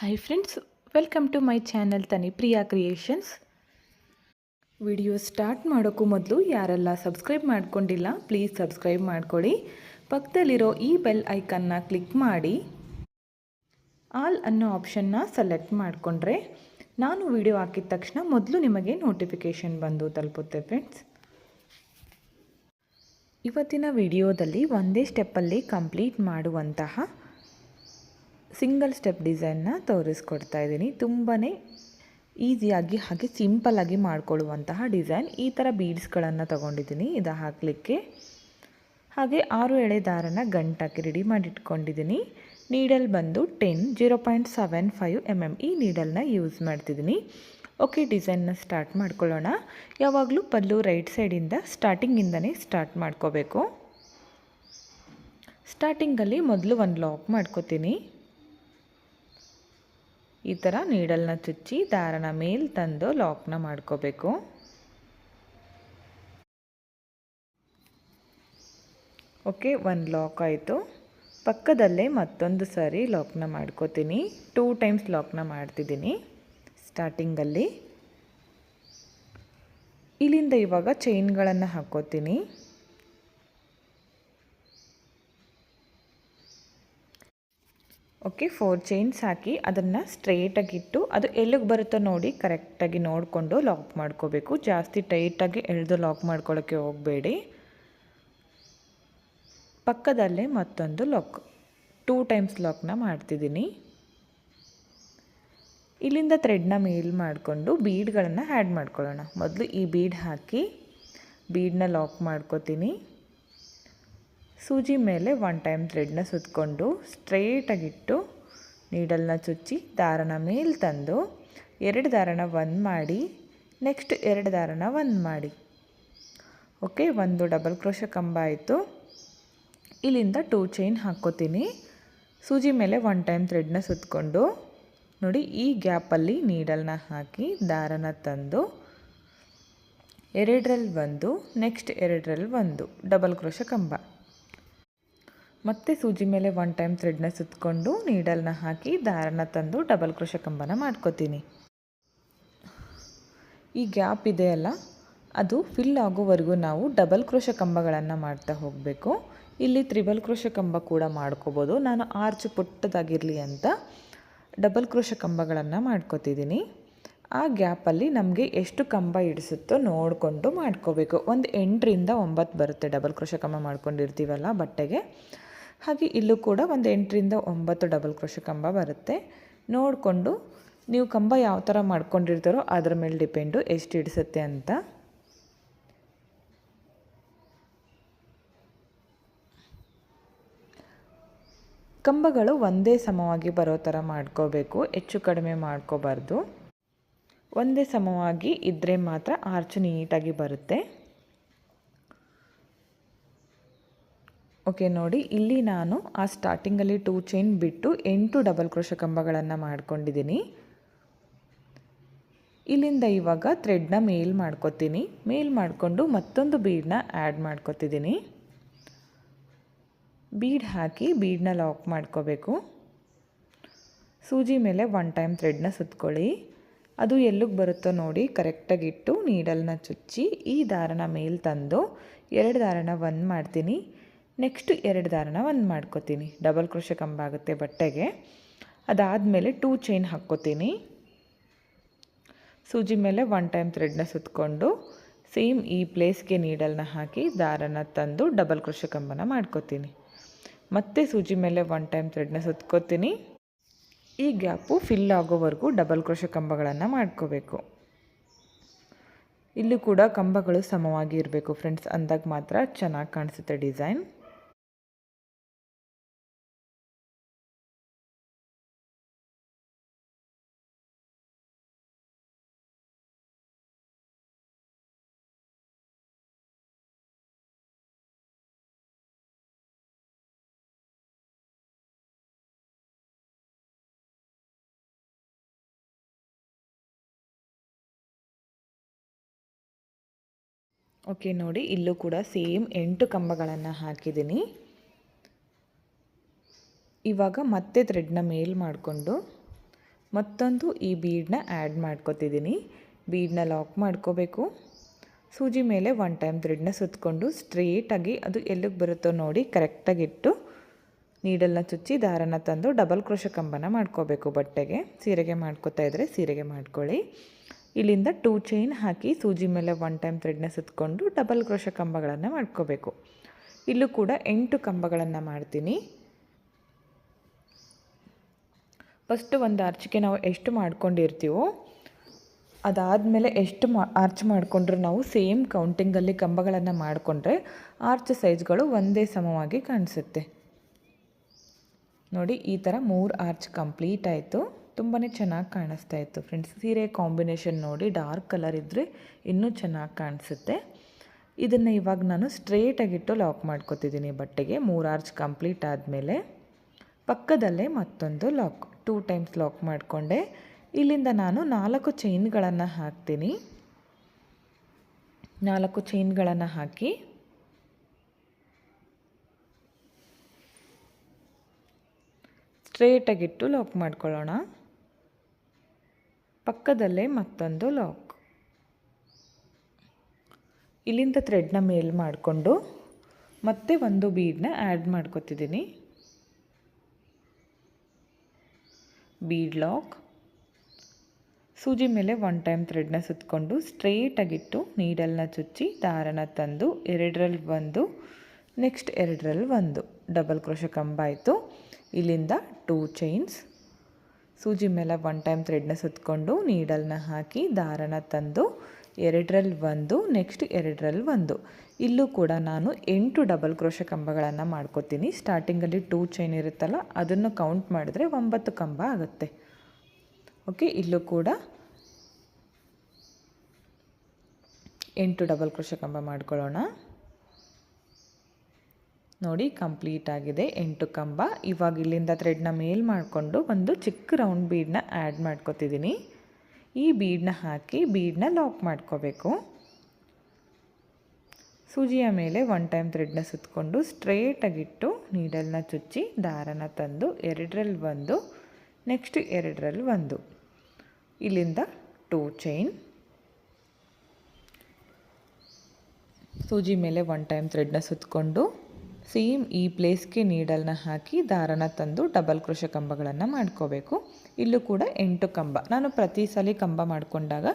Hi friends welcome to my channel Tanipriya creations video start ಮಾಡೋಕ್ಕೂ ಮೊದಲು ಯಾರೆಲ್ಲ subscribe ಮಾಡ್ಕೊಂಡಿಲ್ಲ ಪ್ಲೀಸ್ ಸಬ್ಸ್ಕ್ರೈಬ್ ಮಾಡ್ಕೊಳ್ಳಿ ಪಕ್ಕದಲ್ಲಿರೋ ಈ ಬೆಲ್ ಐಕನ್ನ ಕ್ಲಿಕ್ ಮಾಡಿ ಆಲ್ ಅನ್ನೋ ಆಪ್ಷನ್ನ ಸೆಲೆಕ್ಟ್ ಮಾಡಿಕೊಂಡ್ರೆ ನಾನು ವಿಡಿಯೋ ಹಾಕಿದ ತಕ್ಷಣ ಮೊದಲು ನಿಮಗೆ ನೋಟಿಫಿಕೇಷನ್ ಬಂದು ತಲುಪುತ್ತೆ ಫ್ರೆಂಡ್ಸ್ ಇವತ್ತಿನ ವಿಡಿಯೋದಲ್ಲಿ ಒಂದೇ ಸ್ಟೆಪ್ಪಲ್ಲಿ ಕಂಪ್ಲೀಟ್ ಮಾಡುವಂತಹ ಸಿಂಗಲ್ ಸ್ಟೆಪ್ ಡಿಸೈನ್ನ ತೋರಿಸ್ಕೊಡ್ತಾ ಇದ್ದೀನಿ. ತುಂಬಾ ಈಸಿಯಾಗಿ ಹಾಗೆ ಸಿಂಪಲ್ಲಾಗಿ ಮಾಡಿಕೊಳ್ಳುವಂತಹ ಡಿಸೈನ್. ಈ ಥರ ಬೀಡ್ಸ್ಗಳನ್ನು ತೊಗೊಂಡಿದ್ದೀನಿ ಇದು ಹಾಕಲಿಕ್ಕೆ. ಹಾಗೆ ಆರು ಎಳೆ ದಾರನ ಗಂಟಾಕಿ ರೆಡಿ ಮಾಡಿಟ್ಕೊಂಡಿದ್ದೀನಿ. ನೀಡಲ್ ಬಂದು ten, zero point seven five M M ಈ ನೀಡಲ್ನ ಯೂಸ್ ಮಾಡ್ತಿದ್ದೀನಿ. ಓಕೆ, ಡಿಸೈನ್ನ ಸ್ಟಾರ್ಟ್ ಮಾಡ್ಕೊಳ್ಳೋಣ. ಯಾವಾಗಲೂ ಪಲ್ಲು ರೈಟ್ ಸೈಡಿಂದ ಸ್ಟಾರ್ಟಿಂಗಿಂದನೇ ಸ್ಟಾರ್ಟ್ ಮಾಡ್ಕೋಬೇಕು. ಸ್ಟಾರ್ಟಿಂಗಲ್ಲಿ ಮೊದಲು ಒಂದು ಲಾಕ್ ಮಾಡ್ಕೋತೀನಿ. ಈ ಥರ ನೀಡಲ್ನ ಚುಚ್ಚಿ ದಾರನ ಮೇಲೆ ತಂದು ಲಾಕ್ನ ಮಾಡ್ಕೋಬೇಕು. ಓಕೆ ಒಂದು ಲಾಕ್ ಆಯಿತು. ಪಕ್ಕದಲ್ಲೇ ಮತ್ತೊಂದು ಸಾರಿ ಲಾಕ್ನ ಮಾಡ್ಕೋತೀನಿ. ಟೂ ಟೈಮ್ಸ್ ಲಾಕ್ನ ಮಾಡ್ತಿದ್ದೀನಿ. ಸ್ಟಾರ್ಟಿಂಗಲ್ಲಿ ಇಲ್ಲಿಂದ ಇವಾಗ ಚೈನ್ಗಳನ್ನು ಹಾಕ್ಕೋತೀನಿ ಓಕೆ ಫೋರ್ ಚೈನ್ಸ್ ಹಾಕಿ ಅದನ್ನು ಸ್ಟ್ರೇಟಾಗಿಟ್ಟು ಅದು ಎಲ್ಲಿಗೆ ಬರುತ್ತೋ ನೋಡಿ ಕರೆಕ್ಟಾಗಿ ನೋಡಿಕೊಂಡು ಲಾಕ್ ಮಾಡ್ಕೋಬೇಕು. ಜಾಸ್ತಿ ಟೈಟಾಗಿ ಎಳೆದು ಲಾಕ್ ಮಾಡ್ಕೊಳ್ಳೋಕ್ಕೆ ಹೋಗಬೇಡಿ. ಪಕ್ಕದಲ್ಲೇ ಮತ್ತೊಂದು ಲಾಕ್ ಟೂ ಟೈಮ್ಸ್ ಲಾಕ್ನ ಮಾಡ್ತಿದ್ದೀನಿ. ಇಲ್ಲಿಂದ ಥ್ರೆಡ್ನ ಮೇಲ್ ಮಾಡಿಕೊಂಡು ಬೀಡ್ಗಳನ್ನು ಆ್ಯಡ್ ಮಾಡ್ಕೊಳ್ಳೋಣ. ಮೊದಲು ಈ ಬೀಡ್ ಹಾಕಿ ಬೀಡನ್ನ ಲಾಕ್ ಮಾಡ್ಕೋತೀನಿ. ಸೂಜಿ ಮೇಲೆ ಒನ್ ಟೈಮ್ ಥ್ರೆಡ್ನ ಸುತ್ತಕೊಂಡು ಸ್ಟ್ರೇಟಾಗಿಟ್ಟು ನೀಡಲ್ನ ಚುಚ್ಚಿ ದಾರನ ಮೇಲೆ ತಂದು ಎರಡು ದಾರನ ಒಂದು ಮಾಡಿ ನೆಕ್ಸ್ಟ್ ಎರಡು ದಾರನ ಒಂದು ಮಾಡಿ. ಓಕೆ ಒಂದು ಡಬಲ್ ಕ್ರೋಶ ಕಂಬ ಆಯಿತು. ಇಲ್ಲಿಂದ ಟೂ ಚೈನ್ ಹಾಕ್ಕೋತೀನಿ. ಸೂಜಿ ಮೇಲೆ ಒನ್ ಟೈಮ್ ಥ್ರೆಡ್ನ ಸುತ್ತಕೊಂಡು ನೋಡಿ ಈ ಗ್ಯಾಪಲ್ಲಿ ನೀಡಲ್ನ ಹಾಕಿ ದಾರನ ತಂದು ಎರಡರಲ್ಲಿ ಒಂದು ನೆಕ್ಸ್ಟ್ ಎರಡರಲ್ಲಿ ಒಂದು ಡಬಲ್ ಕ್ರೋಶ ಕಂಬ. ಮತ್ತೆ ಸೂಜಿ ಮೇಲೆ ಒನ್ ಟೈಮ್ ಥ್ರೆಡ್ನ ಸುತ್ತಕೊಂಡು ನೀಡಲ್ನ ಹಾಕಿ ದಾರನ ತಂದು ಡಬಲ್ ಕ್ರೋಶ ಕಂಬನ ಮಾಡ್ಕೋತೀನಿ. ಈ ಗ್ಯಾಪ್ ಇದೆಯಲ್ಲ ಅದು ಫಿಲ್ ಆಗೋವರೆಗೂ ನಾವು ಡಬಲ್ ಕ್ರೋಶ ಕಂಬಗಳನ್ನು ಮಾಡ್ತಾ ಹೋಗಬೇಕು. ಇಲ್ಲಿ ತ್ರಿಬಲ್ ಕ್ರೋಶ ಕಂಬ ಕೂಡ ಮಾಡ್ಕೋಬೋದು. ನಾನು ಆರ್ಚ್ ಪುಟ್ಟದಾಗಿರಲಿ ಅಂತ ಡಬಲ್ ಕ್ರೋಶ ಕಂಬಗಳನ್ನು ಮಾಡ್ಕೋತಿದ್ದೀನಿ ಆ ಗ್ಯಾಪಲ್ಲಿ ನಮಗೆ ಎಷ್ಟು ಕಂಬ ಇಡಿಸುತ್ತೋ ನೋಡಿಕೊಂಡು ಮಾಡ್ಕೋಬೇಕು. ಒಂದು ಎಂಟರಿಂದ ಒಂಬತ್ತು ಬರುತ್ತೆ ಡಬಲ್ ಕ್ರೋಶ ಕಂಬ ಮಾಡ್ಕೊಂಡಿರ್ತೀವಲ್ಲ ಬಟ್ಟೆಗೆ. ಹಾಗೆ ಇಲ್ಲೂ ಕೂಡ ಒಂದು ಎಂಟರಿಂದ ಒಂಬತ್ತು ಡಬಲ್ ಕ್ರೋಶ ಕಂಬ ಬರುತ್ತೆ. ನೋಡಿಕೊಂಡು ನೀವು ಕಂಬ ಯಾವ ಥರ ಮಾಡ್ಕೊಂಡಿರ್ತಾರೋ ಅದರ ಮೇಲೆ ಡಿಪೆಂಡು ಎಷ್ಟು ಹಿಡಿಸುತ್ತೆ ಅಂತ. ಕಂಬಗಳು ಒಂದೇ ಸಮವಾಗಿ ಬರೋ ಥರ ಮಾಡ್ಕೋಬೇಕು, ಹೆಚ್ಚು ಕಡಿಮೆ ಮಾಡ್ಕೋಬಾರ್ದು. ಒಂದೇ ಸಮವಾಗಿ ಇದ್ದರೆ ಮಾತ್ರ ಆರ್ಚ್ ನೀಟಾಗಿ ಬರುತ್ತೆ. ಓಕೆ, ನೋಡಿ. ಇಲ್ಲಿ ನಾನು ಆ ಸ್ಟಾರ್ಟಿಂಗಲ್ಲಿ ಟೂ ಚೈನ್ ಬಿಟ್ಟು ಎಂಟು ಡಬಲ್ ಕ್ರೋಶ ಕಂಬಗಳನ್ನು ಮಾಡ್ಕೊಂಡಿದ್ದೀನಿ. ಇಲ್ಲಿಂದ ಇವಾಗ ಥ್ರೆಡ್ನ ಮೇಲ್ ಮಾಡ್ಕೊತೀನಿ. ಮೇಲ್ ಮಾಡಿಕೊಂಡು ಮತ್ತೊಂದು ಬೀಡನ್ನ ಆ್ಯಡ್ ಮಾಡ್ಕೊತಿದ್ದೀನಿ. ಬೀಡ್ ಹಾಕಿ ಬೀಡನ್ನ ಲಾಕ್ ಮಾಡ್ಕೋಬೇಕು. ಸೂಜಿ ಮೇಲೆ ಒನ್ ಟೈಮ್ ಥ್ರೆಡ್ನ ಸುತ್ಕೊಳ್ಳಿ. ಅದು ಎಲ್ಲಿಗೆ ಬರುತ್ತೋ ನೋಡಿ ಕರೆಕ್ಟಾಗಿ ಇಟ್ಟು ನೀಡಲ್ನ ಚುಚ್ಚಿ ಈ ದಾರನ ಮೇಲೆ ತಂದು ಎರಡು ದಾರನ ಒಂದು ಮಾಡ್ತೀನಿ. ನೆಕ್ಸ್ಟ್ ಎರಡು ದಾರನ ಒಂದು ಮಾಡ್ಕೋತೀನಿ. ಡಬಲ್ ಕ್ರೋಶ ಕಂಬ ಆಗುತ್ತೆ ಬಟ್ಟೆಗೆ. ಅದಾದಮೇಲೆ ಟೂ ಚೈನ್ ಹಾಕ್ಕೋತೀನಿ. ಸೂಜಿ ಮೇಲೆ ಒನ್ ಟೈಮ್ ಥ್ರೆಡ್ನ ಸುತ್ತಕೊಂಡು ಸೇಮ್ ಈ ಪ್ಲೇಸ್ಗೆ ನೀಡಲ್ನ ಹಾಕಿ ದಾರನ ತಂದು ಡಬಲ್ ಕ್ರೋಶ ಕಂಬನ ಮಾಡ್ಕೋತೀನಿ. ಮತ್ತೆ ಸೂಜಿ ಮೇಲೆ ಒನ್ ಟೈಮ್ ಥ್ರೆಡ್ನ ಸುತ್ಕೋತೀನಿ. ಈ ಗ್ಯಾಪು ಫಿಲ್ ಆಗೋವರೆಗೂ ಡಬಲ್ ಕ್ರೋಶ ಕಂಬಗಳನ್ನು ಮಾಡ್ಕೋಬೇಕು. ಇಲ್ಲೂ ಕೂಡ ಕಂಬಗಳು ಸಮವಾಗಿ ಇರಬೇಕು ಫ್ರೆಂಡ್ಸ್ ಅಂದಾಗ ಮಾತ್ರ ಚೆನ್ನಾಗಿ ಕಾಣಿಸುತ್ತೆ ಡಿಸೈನ್ ಓಕೆ ನೋಡಿ, ಇಲ್ಲೂ ಕೂಡ ಸೇಮ್ ಎಂಟು ಕಂಬಗಳನ್ನು ಹಾಕಿದ್ದೀನಿ. ಇವಾಗ ಮತ್ತೆ ಥ್ರೆಡ್ನ ಮೇಲ್ ಮಾಡಿಕೊಂಡು ಮತ್ತೊಂದು ಈ ಬೀಡನ್ನ ಆ್ಯಡ್ ಮಾಡ್ಕೊತಿದ್ದೀನಿ. ಬೀಡನ್ನ ಲಾಕ್ ಮಾಡ್ಕೋಬೇಕು. ಸೂಜಿ ಮೇಲೆ ಒನ್ ಟೈಮ್ ಥ್ರೆಡ್ನ ಸುತ್ತಕೊಂಡು ಸ್ಟ್ರೇಟಾಗಿ ಅದು ಎಲ್ಲಿಗೆ ಬರುತ್ತೋ ನೋಡಿ ಕರೆಕ್ಟಾಗಿ ಇಟ್ಟು ನೀಡಲ್ನ ಚುಚ್ಚಿ ದಾರನ ತಂದು ಡಬಲ್ ಕ್ರೋಶ ಕಂಬನ ಮಾಡ್ಕೋಬೇಕು ಬಟ್ಟೆಗೆ. ಸೀರೆಗೆ ಮಾಡ್ಕೋತಾ ಇದ್ದರೆ ಸೀರೆಗೆ ಮಾಡ್ಕೊಳ್ಳಿ. ಇಲ್ಲಿಂದ ಟೂ ಚೈನ್ ಹಾಕಿ ಸೂಜಿ ಮೇಲೆ ಒನ್ ಟೈಮ್ ಥ್ರೆಡ್ನ ಸುತ್ತಕೊಂಡು ಡಬಲ್ ಕ್ರೋಶ ಕಂಬಗಳನ್ನು ಮಾಡ್ಕೋಬೇಕು. ಇಲ್ಲೂ ಕೂಡ ಎಂಟು ಕಂಬಗಳನ್ನು ಮಾಡ್ತೀನಿ. ಫಸ್ಟು ಒಂದು ಆರ್ಚಿಗೆ ನಾವು ಎಷ್ಟು ಮಾಡ್ಕೊಂಡಿರ್ತೀವೋ ಅದಾದಮೇಲೆ ಎಷ್ಟು ಮಾ ಆರ್ಚ್ ಮಾಡಿಕೊಂಡ್ರೆ ನಾವು ಸೇಮ್ ಕೌಂಟಿಂಗಲ್ಲಿ ಕಂಬಗಳನ್ನು ಮಾಡಿಕೊಂಡ್ರೆ ಆರ್ಚ್ ಸೈಜ್ಗಳು ಒಂದೇ ಸಮವಾಗಿ ಕಾಣಿಸುತ್ತೆ. ನೋಡಿ, ಈ ಥರ ಮೂರು ಆರ್ಚ್ ಕಂಪ್ಲೀಟ್ ಆಯಿತು. ತುಂಬಾ ಚೆನ್ನಾಗಿ ಕಾಣಿಸ್ತಾ ಇತ್ತು ಫ್ರೆಂಡ್ಸ್. ಸೀರೆ ಕಾಂಬಿನೇಷನ್ ನೋಡಿ ಡಾರ್ಕ್ ಕಲರ್ ಇದ್ದರೆ ಇನ್ನೂ ಚೆನ್ನಾಗಿ ಕಾಣಿಸುತ್ತೆ. ಇದನ್ನು ಇವಾಗ ನಾನು ಸ್ಟ್ರೇಟಾಗಿಟ್ಟು ಲಾಕ್ ಮಾಡ್ಕೊತಿದ್ದೀನಿ ಬಟ್ಟೆಗೆ. ಮೂರು ಆರ್ಚ್ ಕಂಪ್ಲೀಟ್ ಆದಮೇಲೆ ಪಕ್ಕದಲ್ಲೇ ಮತ್ತೊಂದು ಲಾಕ್, ಟೂ ಟೈಮ್ಸ್ ಲಾಕ್ ಮಾಡಿಕೊಂಡೆ. ಇಲ್ಲಿಂದ ನಾನು ನಾಲ್ಕು ಚೈನ್ಗಳನ್ನು ಹಾಕ್ತೀನಿ. ನಾಲ್ಕು ಚೈನ್ಗಳನ್ನು ಹಾಕಿ ಸ್ಟ್ರೇಟಾಗಿಟ್ಟು ಲಾಕ್ ಮಾಡ್ಕೊಳ್ಳೋಣ. ಪಕ್ಕದಲ್ಲೇ ಮತ್ತೊಂದು ಲಾಕ್ ಇಲ್ಲಿಂದ ಥ್ರೆಡ್ನ ಮೇಲ್ ಮಾಡಿಕೊಂಡು ಮತ್ತೆ ಒಂದು ಬೀಡನ್ನ ಆ್ಯಡ್ ಮಾಡ್ಕೊತಿದ್ದೀನಿ ಬೀಡ್ ಲಾಕ್ ಸೂಜಿ ಮೇಲೆ ಒನ್ ಟೈಮ್ ಥ್ರೆಡ್ನ ಸುತ್ತಕೊಂಡು ಸ್ಟ್ರೇಟಾಗಿಟ್ಟು ನೀಡಲ್ನ ಚುಚ್ಚಿ ದಾರನ ತಂದು ಎರಡರಲ್ಲಿ ಒಂದು ನೆಕ್ಸ್ಟ್ ಎರಡರಲ್ಲಿ ಒಂದು. ಡಬಲ್ ಕ್ರೋಶ ಕಂಬ ಆಯಿತು. ಇಲ್ಲಿಂದ ಟೂ ಚೈನ್ಸ್ ಸೂಜಿ ಮೇಲೆ ಒನ್ ಟೈಮ್ ಥ್ರೆಡ್ನ ಸುತ್ತಕೊಂಡು ನೀಡಲ್ನ ಹಾಕಿ ದಾರನ ತಂದು ಎರಡರಲ್ಲಿ ಒಂದು ನೆಕ್ಸ್ಟ್ ಎರಡರಲ್ಲಿ ಒಂದು. ಇಲ್ಲೂ ಕೂಡ ನಾನು ಎಂಟು ಡಬಲ್ ಕ್ರೋಶ ಕಂಬಗಳನ್ನು ಮಾಡ್ಕೋತೀನಿ. ಸ್ಟಾರ್ಟಿಂಗಲ್ಲಿ ಟೂ ಚೈನ್ ಇರುತ್ತಲ್ಲ, ಅದನ್ನು ಕೌಂಟ್ ಮಾಡಿದ್ರೆ ಒಂಬತ್ತು ಕಂಬ ಆಗುತ್ತೆ. ಓಕೆ ಇಲ್ಲೂ ಕೂಡ ಎಂಟು ಡಬಲ್ ಕ್ರೋಶ ಕಂಬ ಮಾಡ್ಕೊಳ್ಳೋಣ. ನೋಡಿ ಕಂಪ್ಲೀಟ್ ಆಗಿದೆ ಎಂಟು ಕಂಬ. ಇವಾಗ ಇಲ್ಲಿಂದ ಥ್ರೆಡ್ನ ಮೇಲ್ ಮಾಡಿಕೊಂಡು ಒಂದು ಚಿಕ್ಕ ರೌಂಡ್ ಬೀಡನ್ನ ಆ್ಯಡ್ ಮಾಡ್ಕೊತಿದ್ದೀನಿ ಈ ಬೀಡನ್ನ ಹಾಕಿ ಬೀಡನ್ನ ಲಾಕ್ ಮಾಡ್ಕೋಬೇಕು. ಸೂಜಿಯ ಮೇಲೆ ಒನ್ ಟೈಮ್ ಥ್ರೆಡ್ನ ಸುತ್ತಕೊಂಡು ಸ್ಟ್ರೇಟಾಗಿಟ್ಟು ನೀಡಲ್ನ ಚುಚ್ಚಿ ದಾರನ ತಂದು ಎರಡರಲ್ಲಿ ಒಂದು ನೆಕ್ಸ್ಟ್ ಎರಡರಲ್ಲಿ ಒಂದು. ಇಲ್ಲಿಂದ ಟೂ ಚೈನ್ ಸೂಜಿ ಮೇಲೆ ಒನ್ ಟೈಮ್ ಥ್ರೆಡ್ನ ಸುತ್ತಕೊಂಡು ಸೇಮ್ ಈ ಪ್ಲೇಸ್ಗೆ ನೀಡಲ್ನ ಹಾಕಿ ದಾರನ ತಂದು ಡಬಲ್ ಕೃಷ ಕಂಬಗಳನ್ನು ಮಾಡ್ಕೋಬೇಕು. ಇಲ್ಲೂ ಕೂಡ ಎಂಟು ಕಂಬ. ನಾನು ಪ್ರತಿ ಸಲ ಕಂಬ ಮಾಡಿಕೊಂಡಾಗ,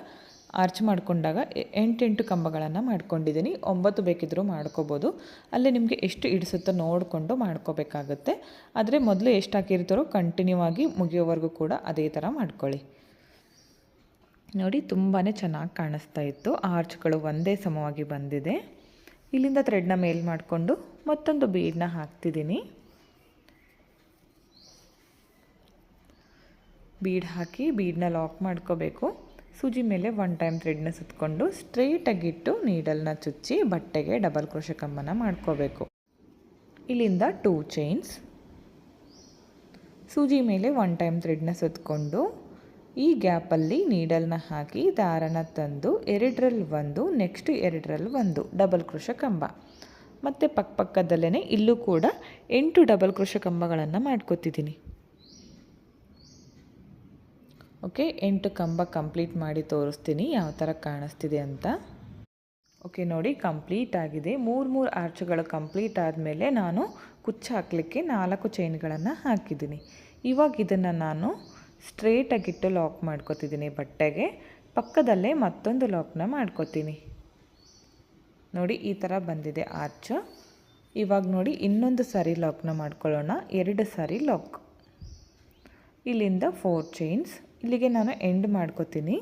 ಆರ್ಚ್ ಮಾಡಿಕೊಂಡಾಗ ಎಂಟೆಂಟು ಕಂಬಗಳನ್ನು ಮಾಡ್ಕೊಂಡಿದ್ದೀನಿ. ಒಂಬತ್ತು ಬೇಕಿದ್ದರೂ ಮಾಡ್ಕೋಬೋದು. ಅಲ್ಲೇ ನಿಮಗೆ ಎಷ್ಟು ಇಡಿಸುತ್ತೋ ನೋಡಿಕೊಂಡು ಮಾಡ್ಕೋಬೇಕಾಗುತ್ತೆ. ಆದರೆ ಮೊದಲು ಎಷ್ಟು ಹಾಕಿರ್ತಾರೋ ಕಂಟಿನ್ಯೂ ಆಗಿ ಮುಗಿಯೋವರೆಗೂ ಕೂಡ ಅದೇ ಥರ ಮಾಡ್ಕೊಳ್ಳಿ. ನೋಡಿ ತುಂಬಾ ಚೆನ್ನಾಗಿ ಕಾಣಿಸ್ತಾ ಇತ್ತು. ಆರ್ಚ್ಗಳು ಒಂದೇ ಸಮವಾಗಿ ಬಂದಿದೆ. ಇಲ್ಲಿಂದ ಥ್ರೆಡ್ನ ಮೇಲ್ ಮಾಡಿಕೊಂಡು ಮತ್ತೊಂದು ಬೀಡನ್ನ ಹಾಕ್ತಿದ್ದೀನಿ. ಬೀಡ್ ಹಾಕಿ ಬೀಡನ್ನ ಲಾಕ್ ಮಾಡ್ಕೋಬೇಕು. ಸೂಜಿ ಮೇಲೆ ಒನ್ ಟೈಮ್ ಥ್ರೆಡ್ನ ಸುತ್ತಕೊಂಡು ಸ್ಟ್ರೈಟಾಗಿಟ್ಟು ನೀಡಲ್ನ ಚುಚ್ಚಿ ಬಟ್ಟೆಗೆ ಡಬಲ್ ಕ್ರೋಶ ಕಮ್ಮನ ಮಾಡ್ಕೋಬೇಕು. ಇಲ್ಲಿಂದ ಟೂ ಚೈನ್ಸ್ ಸೂಜಿ ಮೇಲೆ ಒನ್ ಟೈಮ್ ಥ್ರೆಡ್ನ ಸುತ್ತಕೊಂಡು ಈ ಗ್ಯಾಪಲ್ಲಿ ನೀಡಲ್ನ ಹಾಕಿ ದಾರನ ತಂದು ಎರಡರಲ್ಲಿ ಒಂದು, ನೆಕ್ಸ್ಟ್ ಎರಡರಲ್ಲಿ ಒಂದು, ಡಬಲ್ ಕೃಷ ಕಂಬ. ಮತ್ತು ಪಕ್ಕದಲ್ಲೇ ಇಲ್ಲೂ ಕೂಡ ಎಂಟು ಡಬಲ್ ಕೃಷ ಕಂಬಗಳನ್ನು ಮಾಡ್ಕೋತಿದ್ದೀನಿ. ಓಕೆ, ಎಂಟು ಕಂಬ ಕಂಪ್ಲೀಟ್ ಮಾಡಿ ತೋರಿಸ್ತೀನಿ ಯಾವ ಥರ ಕಾಣಿಸ್ತಿದೆ ಅಂತ. ಓಕೆ, ನೋಡಿ ಕಂಪ್ಲೀಟ್ ಆಗಿದೆ. ಮೂರು ಮೂರು ಆರ್ಚುಗಳು ಕಂಪ್ಲೀಟ್ ಆದಮೇಲೆ ನಾನು ಕುಚ್ಚು ಹಾಕಲಿಕ್ಕೆ ನಾಲ್ಕು ಚೈನ್ಗಳನ್ನು ಹಾಕಿದ್ದೀನಿ. ಇವಾಗ ಇದನ್ನು ನಾನು ಸ್ಟ್ರೇಟಾಗಿಟ್ಟು ಲಾಕ್ ಮಾಡ್ಕೊತಿದ್ದೀನಿ ಬಟ್ಟೆಗೆ. ಪಕ್ಕದಲ್ಲೇ ಮತ್ತೊಂದು ಲಾಕ್ನ ಮಾಡ್ಕೊತೀನಿ. ನೋಡಿ, ಈ ಥರ ಬಂದಿದೆ ಆರ್ಚ್. ಇವಾಗ ನೋಡಿ, ಇನ್ನೊಂದು ಸಾರಿ ಲಾಕ್ನ ಮಾಡ್ಕೊಳ್ಳೋಣ. ಎರಡು ಸಾರಿ ಲಾಕ್. ಇಲ್ಲಿಂದ ಫೋರ್ ಚೈನ್ಸ್ ಇಲ್ಲಿಗೆ ನಾನು ಎಂಡ್ ಮಾಡ್ಕೋತೀನಿ.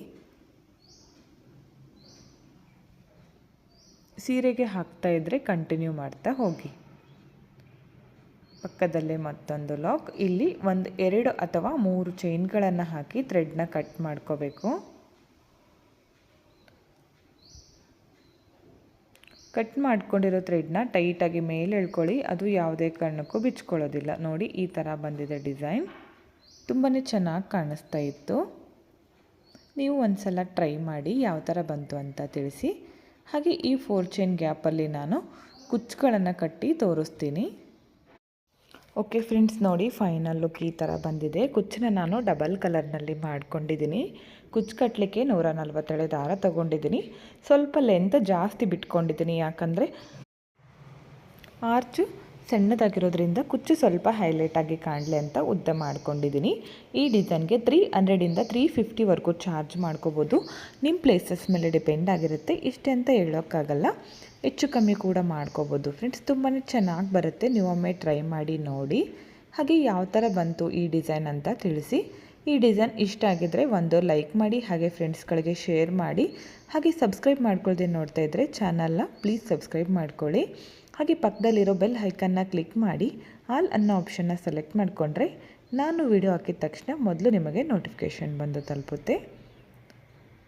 ಸೀರೆಗೆ ಹಾಕ್ತಾ ಕಂಟಿನ್ಯೂ ಮಾಡ್ತಾ ಹೋಗಿ. ಪಕ್ಕದಲ್ಲೇ ಮತ್ತೊಂದು ಲಾಕ್ ಇಲ್ಲಿ ಒಂದು, ಎರಡು ಅಥವಾ ಮೂರು ಚೈನ್ಗಳನ್ನು ಹಾಕಿ ಥ್ರೆಡ್ನ ಕಟ್ ಮಾಡ್ಕೋಬೇಕು. ಕಟ್ ಮಾಡ್ಕೊಂಡಿರೋ ಥ್ರೆಡ್ನ ಟೈಟಾಗಿ ಮೇಲೆ ಎಳ್ಕೊಳ್ಳಿ. ಅದು ಯಾವುದೇ ಕಾರಣಕ್ಕೂ ಬಿಚ್ಕೊಳ್ಳೋದಿಲ್ಲ. ನೋಡಿ, ಈ ಥರ ಬಂದಿದೆ ಡಿಸೈನ್ ತುಂಬಾ ಚೆನ್ನಾಗಿ ಕಾಣಿಸ್ತಾ ಇತ್ತು. ನೀವು ಒಂದು ಸಲ ಟ್ರೈ ಮಾಡಿ ಯಾವ ಥರ ಬಂತು ಅಂತ ತಿಳಿಸಿ. ಹಾಗೆ ಈ ಫೋರ್ ಚೈನ್ ಗ್ಯಾಪಲ್ಲಿ ನಾನು ಕುಚ್ಚುಗಳನ್ನು ಕಟ್ಟಿ ತೋರಿಸ್ತೀನಿ. ಓಕೆ ಫ್ರೆಂಡ್ಸ್ ನೋಡಿ ಫೈನಲ್ ಲುಕ್ ಈ ಥರ ಬಂದಿದೆ. ಕುಚ್ಚನ್ನ ನಾನು ಡಬಲ್ ಕಲರ್ನಲ್ಲಿ ಮಾಡ್ಕೊಂಡಿದ್ದೀನಿ. ಕುಚ್ಚು ಕಟ್ಟಲಿಕ್ಕೆ ನೂರ ನಲ್ವತ್ತೇಳು ದಾರ ತೊಗೊಂಡಿದ್ದೀನಿ. ಸ್ವಲ್ಪ ಲೆಂತ್ ಜಾಸ್ತಿ ಬಿಟ್ಕೊಂಡಿದ್ದೀನಿ. ಯಾಕಂದರೆ ಆರ್ಚು ಸಣ್ಣದಾಗಿರೋದ್ರಿಂದ ಕುಚ್ಚು ಸ್ವಲ್ಪ ಹೈಲೈಟಾಗಿ ಕಾಣಲಿ ಅಂತ ಉದ್ದ ಮಾಡ್ಕೊಂಡಿದ್ದೀನಿ. ಈ ಡಿಸೈನ್ಗೆ ತ್ರೀ ಹಂಡ್ರೆಡಿಂದ ತ್ರೀ ಫಿಫ್ಟಿವರೆಗೂ ಚಾರ್ಜ್ ಮಾಡ್ಕೋಬೋದು. ನಿಮ್ಮ ಪ್ಲೇಸಸ್ ಮೇಲೆ ಡಿಪೆಂಡ್ ಆಗಿರುತ್ತೆ. ಇಷ್ಟೇ ಅಂತ ಹೇಳೋಕ್ಕಾಗಲ್ಲ. ಹೆಚ್ಚು ಕಮ್ಮಿ ಕೂಡ ಮಾಡ್ಕೋಬೋದು. ಫ್ರೆಂಡ್ಸ್ ತುಂಬಾ ಚೆನ್ನಾಗಿ ಬರುತ್ತೆ. ನೀವೊಮ್ಮೆ ಟ್ರೈ ಮಾಡಿ ನೋಡಿ. ಹಾಗೆ ಯಾವ ಥರ ಬಂತು ಈ ಡಿಸೈನ್ ಅಂತ ತಿಳಿಸಿ. ಈ ಡಿಸೈನ್ ಇಷ್ಟ ಆಗಿದ್ದರೆ ಒಂದು ಲೈಕ್ ಮಾಡಿ, ಹಾಗೆ ಫ್ರೆಂಡ್ಸ್ಗಳಿಗೆ ಶೇರ್ ಮಾಡಿ. ಹಾಗೆ ಸಬ್ಸ್ಕ್ರೈಬ್ ಮಾಡ್ಕೊಳ್ದೆ ನೋಡ್ತಾ ಇದ್ದರೆ ಚಾನಲ್ನ ಪ್ಲೀಸ್ ಸಬ್ಸ್ಕ್ರೈಬ್ ಮಾಡ್ಕೊಳ್ಳಿ. ಹಾಗೆ ಪಕ್ಕದಲ್ಲಿರೋ ಬೆಲ್ ಹೈಕನ್ನ ಕ್ಲಿಕ್ ಮಾಡಿ. ಆಲ್ ಅನ್ನೋ ಆಪ್ಷನ್ನ ಸೆಲೆಕ್ಟ್ ಮಾಡಿಕೊಂಡ್ರೆ ನಾನು ವಿಡಿಯೋ ಹಾಕಿದ ತಕ್ಷಣ ಮೊದಲು ನಿಮಗೆ ನೋಟಿಫಿಕೇಷನ್ ಬಂದು ತಲುಪುತ್ತೆ.